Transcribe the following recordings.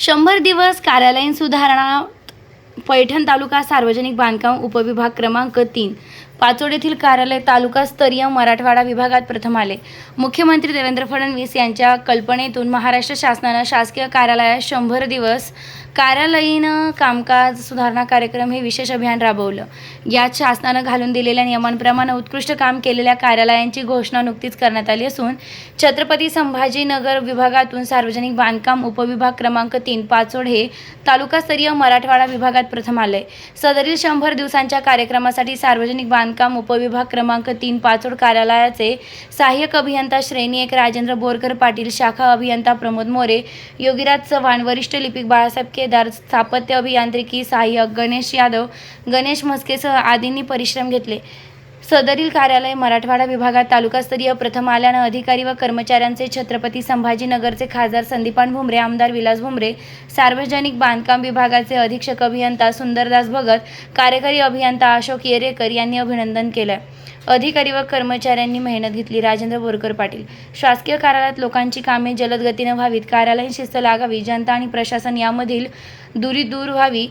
शंभर दिवस कार्यालयीन सुधारणा पैठण तालुका सार्वजनिक बांधकाम उपविभाग क्रमांक तीन पाचोड येथील कार्यालय तालुकास्तरीय मराठवाडा विभागात प्रथम आले. मुख्यमंत्री देवेंद्र फडणवीस यांच्या कल्पनेतून महाराष्ट्र शासनानं शासकीय कार्यालयात शंभर दिवस कार्यालयीन कामकाज सुधारणा कार्यक्रम हे विशेष अभियान राबवलं. यात शासनानं घालून दिलेल्या नियमांप्रमाणे उत्कृष्ट काम केलेल्या कार्यालयांची घोषणा नुकतीच करण्यात आली असून छत्रपती संभाजीनगर विभागातून सार्वजनिक बांधकाम उपविभाग क्रमांक तीन पाचोड हे तालुकास्तरीय मराठवाडा विभागात प्रथम आलंय. सदरील शंभर दिवसांच्या कार्यक्रमासाठी सार्वजनिक बांधकाम उपविभाग क्रमांक तीन पाचोड कार्यालयाचे सहाय्यक अभियंता श्रेणी एक राजेंद्र बोरकर पाटील शाखा अभियंता प्रमोद मोरे योगीराज चव्हाण वरिष्ठ लिपिक बाळासाहेब के ठेकेदार स्थापत्य अभियांत्रिकी सहाय्यक गणेश यादव गणेश म्हस्केसह आदींनी परिश्रम घेतले. सदरील कार्यालय मराठवाडा विभागात तालुकास्तरीय प्रथम आल्यानं अधिकारी व कर्मचाऱ्यांचे छत्रपती संभाजीनगरचे खासदार संदीपान भुमरे आमदार विलास भुमरे सार्वजनिक बांधकाम विभागाचे अधीक्षक अभियंता सुंदरदास भगत कार्यकारी अभियंता अशोक येरेकर यांनी अभिनंदन केलं. अधिकारी व कर्मचाऱ्यांनी मेहनत घेतली. राजेंद्र बोरकर पाटील. शासकीय कार्यालयात लोकांची कामे जलद गतीनं व्हावीत. कार्यालयीन शिस्त लागावी. जनता आणि प्रशासन यामधील दुरी दूर व्हावी.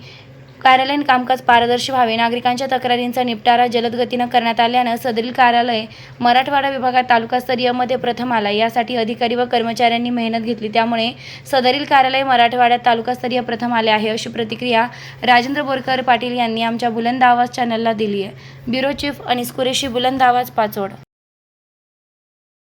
कार्यालयीन कामकाज पारदर्शी व्हावे. नागरिकांच्या तक्रारींचा निपटारा जलद गतीनं करण्यात आल्यानं सदरील कार्यालय मराठवाडा विभागात तालुकास्तरीयमध्ये प्रथम आला. यासाठी अधिकारी व कर्मचाऱ्यांनी मेहनत घेतली. त्यामुळे सदरील कार्यालय मराठवाड्यात तालुकास्तरीय प्रथम आले आहे अशी प्रतिक्रिया राजेंद्र बोरकर पाटील यांनी आमच्या बुलंद आवाज चॅनलला दिली आहे ब्युरो चीफ अनिस कुरेशी बुलंद आवाज पाचोड